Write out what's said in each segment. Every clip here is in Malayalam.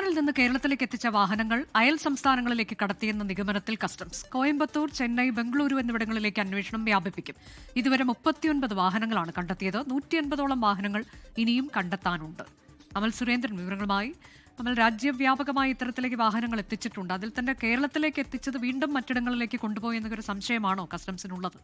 ഭൂട്ടാനിൽ നിന്ന് കേരളത്തിലേക്ക് എത്തിച്ച വാഹനങ്ങൾ അയൽ സംസ്ഥാനങ്ങളിലേക്ക് കടത്തിയെന്ന നിഗമനത്തിൽ കസ്റ്റംസ്. കോയമ്പത്തൂർ ചെന്നൈ ബംഗളൂരു എന്നിവിടങ്ങളിലേക്ക് അന്വേഷണം വ്യാപിപ്പിക്കും. ഇതുവരെ മുപ്പത്തിയൊൻപത് വാഹനങ്ങളാണ് കണ്ടെത്തിയത്. നൂറ്റി അൻപതോളം വാഹനങ്ങൾ ഇനിയും കണ്ടെത്താനുണ്ട്. അമൽ സുരേന്ദ്രൻ വിവരങ്ങളുമായി. നമ്മൾ രാജ്യവ്യാപകമായി ഇത്തരത്തിലേക്ക് വാഹനങ്ങൾ എത്തിച്ചിട്ടുണ്ട്. അതിൽ തന്നെ കേരളത്തിലേക്ക് എത്തിച്ചത് വീണ്ടും മറ്റിടങ്ങളിലേക്ക് കൊണ്ടുപോയി എന്നൊരു സംശയമാണോ കസ്റ്റംസിനുള്ളത്?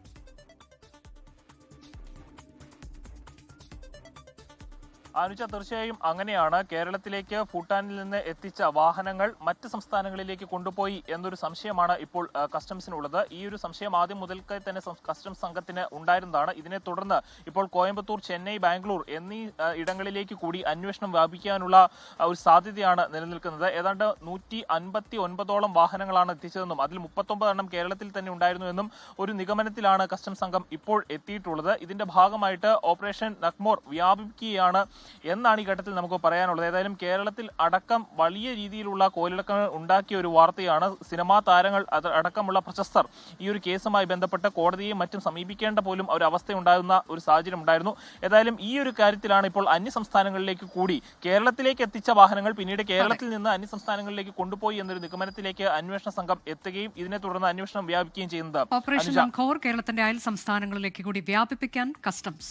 അനുജ തീർച്ചയായും അങ്ങനെയാണ് കേരളത്തിലേക്ക് ഭൂട്ടാനിൽ നിന്ന് എത്തിച്ച വാഹനങ്ങൾ മറ്റ് സംസ്ഥാനങ്ങളിലേക്ക് കൊണ്ടുപോയി എന്നൊരു സംശയമാണ് ഇപ്പോൾ കസ്റ്റംസിനുള്ളത് ഈ ഒരു സംശയം ആദ്യം മുതൽക്കേ തന്നെ കസ്റ്റംസ് സംഘത്തിന് ഉണ്ടായിരുന്നതാണ്. ഇതിനെ തുടർന്ന് ഇപ്പോൾ കോയമ്പത്തൂർ ചെന്നൈ ബാംഗ്ലൂർ എന്നീ ഇടങ്ങളിലേക്ക് കൂടി അന്വേഷണം വ്യാപിക്കാനുള്ള ഒരു സാധ്യതയാണ് നിലനിൽക്കുന്നത്. ഏതാണ്ട് നൂറ്റി അൻപത്തി ഒൻപതോളം വാഹനങ്ങളാണ് എത്തിച്ചതെന്നും അതിൽ മുപ്പത്തൊമ്പത് എണ്ണം കേരളത്തിൽ തന്നെ ഉണ്ടായിരുന്നുവെന്നും ഒരു നിഗമനത്തിലാണ് കസ്റ്റംസ് സംഘം ഇപ്പോൾ എത്തിയിട്ടുള്ളത്. ഇതിന്റെ ഭാഗമായിട്ട് ഓപ്പറേഷൻ നക്മോർ വ്യാപിക്കുകയാണ് എന്നാണ് ഈ ഘട്ടത്തിൽ നമുക്ക് പറയാനുള്ളത്. ഏതായാലും കേരളത്തിൽ അടക്കം വലിയ രീതിയിലുള്ള കോലിളക്കങ്ങൾ ഉണ്ടാക്കിയ ഒരു വാർത്തയാണ് സിനിമാ താരങ്ങൾ അടക്കമുള്ള പ്രശസ്തർ ഈ ഒരു കേസുമായി ബന്ധപ്പെട്ട് കോടതിയെ മറ്റും സമീപിക്കേണ്ട പോലും ഒരു അവസ്ഥ ഉണ്ടാകുന്ന ഒരു സാഹചര്യം ഉണ്ടായിരുന്നു. ഏതായാലും ഈ ഒരു കാര്യത്തിലാണ് ഇപ്പോൾ അന്യ സംസ്ഥാനങ്ങളിലേക്ക് കൂടി കേരളത്തിലേക്ക് എത്തിച്ച വാഹനങ്ങൾ പിന്നീട് കേരളത്തിൽ നിന്ന് അന്യ സംസ്ഥാനങ്ങളിലേക്ക് കൊണ്ടുപോയി എന്നൊരു നിഗമനത്തിലേക്ക് അന്വേഷണ സംഘം എത്തുകയും ഇതിനെ തുടർന്ന് അന്വേഷണം വ്യാപിക്കുകയും ചെയ്യുന്നത്. ഓപ്പറേഷൻ കോർ കേരളത്തിന്റെ അയൽ സംസ്ഥാനങ്ങളിലേക്ക് കൂടി വ്യാപിപ്പിക്കാൻ കസ്റ്റംസ്.